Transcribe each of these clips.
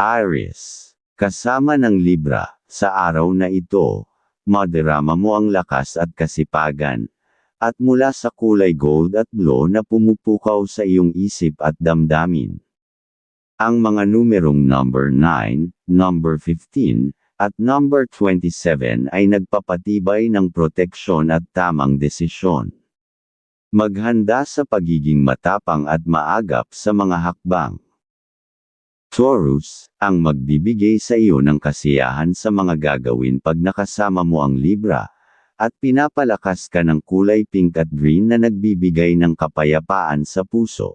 Aries. Kasama ng Libra, sa araw na ito, madarama mo ang lakas at kasipagan. At mula sa kulay gold at blue na pumupukaw sa iyong isip at damdamin. Ang mga numerong number 9, number 15, at number 27 ay nagpapatibay ng proteksyon at tamang desisyon. Maghanda sa pagiging matapang at maagap sa mga hakbang. Taurus, ang magbibigay sa iyo ng kasiyahan sa mga gagawin pag nakasama mo ang Libra, at pinapalakas ka ng kulay pink at green na nagbibigay ng kapayapaan sa puso.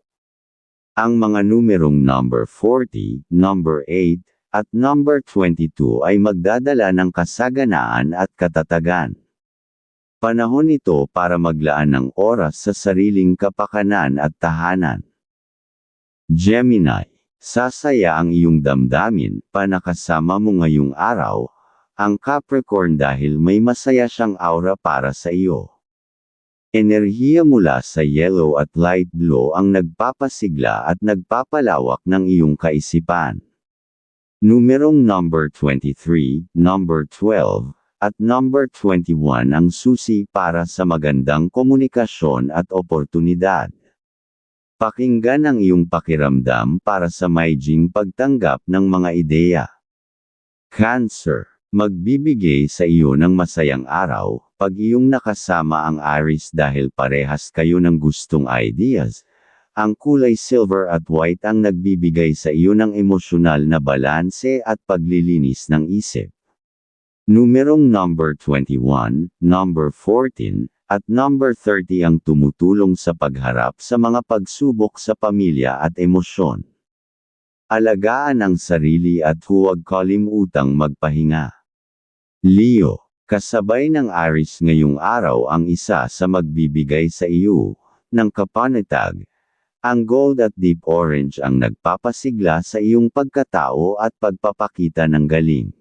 Ang mga numerong number 40, number 8, at number 22 ay magdadala ng kasaganaan at katatagan. Panahon ito para maglaan ng oras sa sariling kapakanan at tahanan. Gemini Sasaya ang iyong damdamin, panakasama mo ngayong araw, ang Capricorn dahil may masaya siyang aura para sa iyo. Enerhiya mula sa yellow at light blue ang nagpapasigla at nagpapalawak ng iyong kaisipan. Numerong number 23, number 12, at number 21 ang susi para sa magandang komunikasyon at oportunidad. Pakinggan ang iyong pakiramdam para sa maijing pagtanggap ng mga ideya. Cancer. Magbibigay sa iyo ng masayang araw, pag iyong nakasama ang Aries dahil parehas kayo ng gustong ideas. Ang kulay silver at white ang nagbibigay sa iyo ng emosyonal na balanse at paglilinis ng isip. Numerong number 21, number 14, at number 30 ang tumutulong sa pagharap sa mga pagsubok sa pamilya at emosyon. Alagaan ang sarili at huwag kalimutang magpahinga. Leo, kasabay ng Aris ngayong araw ang isa sa magbibigay sa iyo ng kapanatag. Ang gold at deep orange ang nagpapasigla sa iyong pagkatao at pagpapakita ng galing.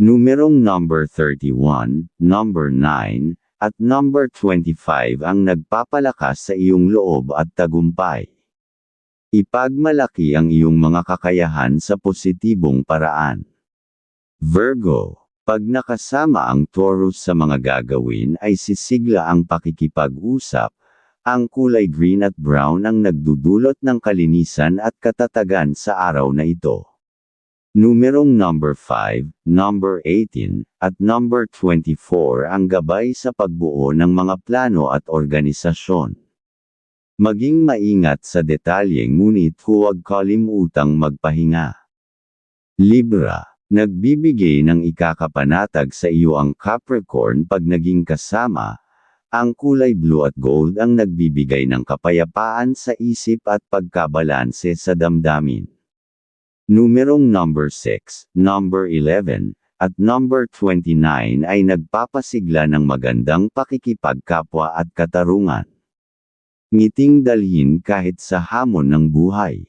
Numerong number 31, number 9, at number 25 ang nagpapalakas sa iyong loob at tagumpay. Ipagmalaki ang iyong mga kakayahan sa positibong paraan. Virgo, pag nakasama ang Taurus sa mga gagawin ay sisigla ang pakikipag-usap, ang kulay green at brown ang nagdudulot ng kalinisan at katatagan sa araw na ito. Numerong number 5, number 18, at number 24 ang gabay sa pagbuo ng mga plano at organisasyon. Maging maingat sa detalye ngunit huwag kalimutang magpahinga. Libra, nagbibigay ng ikakapanatag sa iyo ang Capricorn pag naging kasama, ang kulay blue at gold ang nagbibigay ng kapayapaan sa isip at pagkabalanse sa damdamin. Numerong number 6, number 11, at number 29 ay nagpapasigla ng magandang pakikipagkapwa at katarungan. Ngiting dalhin kahit sa hamon ng buhay.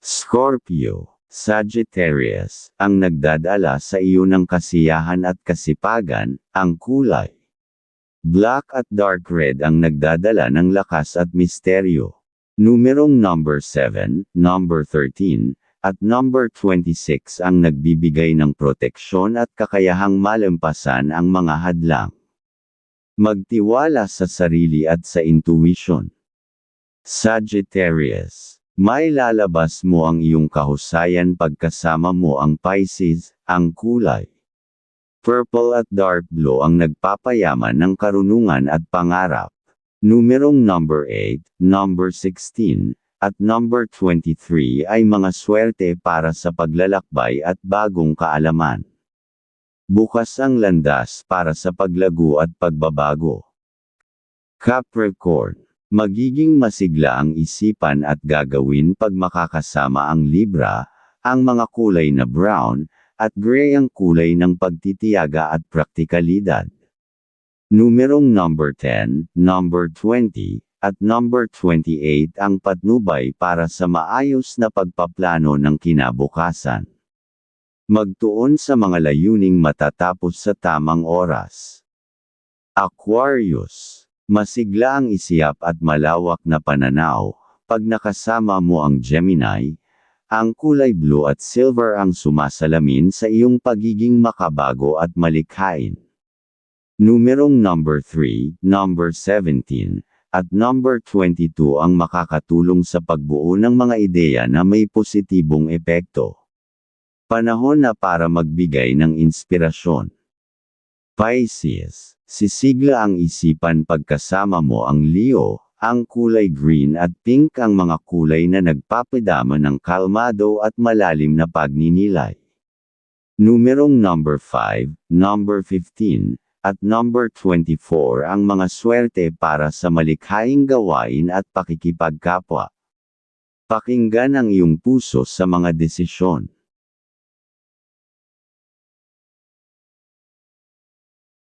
Scorpio, Sagittarius, ang nagdadala sa iyo ng kasiyahan at kasipagan, ang kulay. Black at dark red ang nagdadala ng lakas at misteryo. Numerong number 7, number 13, at number 26 ang nagbibigay ng proteksyon at kakayahang malampasan ang mga hadlang. Magtiwala sa sarili at sa intuition. Sagittarius, may lalabas mo ang iyong kahusayan pagkasama mo ang Pisces, ang kulay. Purple at dark blue ang nagpapayaman ng karunungan at pangarap. Numerong number 8, number 16, at number 23 ay mga swerte para sa paglalakbay at bagong kaalaman. Bukas ang landas para sa paglago at pagbabago. Capricorn, magiging masigla ang isipan at gagawin pag makakasama ang Libra, ang mga kulay na brown, at gray ang kulay ng pagtitiyaga at praktikalidad. Numerong number 10, number 20, at number 28 ang patnubay para sa maayos na pagpaplano ng kinabukasan. Magtuon sa mga layuning matatapos sa tamang oras. Aquarius. Masigla ang isiyap at malawak na pananaw, pag nakasama mo ang Gemini, Ang kulay blue at silver ang sumasalamin sa iyong pagiging makabago at malikhain. Numerong number 3, number 17, at number 22 ang makakatulong sa pagbuo ng mga ideya na may positibong epekto. Panahon na para magbigay ng inspirasyon. Pisces, sisigla ang isipan pagkasama mo ang Leo, ang kulay green at pink ang mga kulay na nagpapadama ng kalmado at malalim na pagninilay. Numerong number 5, number 15, at number 24 ang mga swerte para sa malikhaing gawain at pakikipagkapwa. Pakinggan ang iyong puso sa mga desisyon.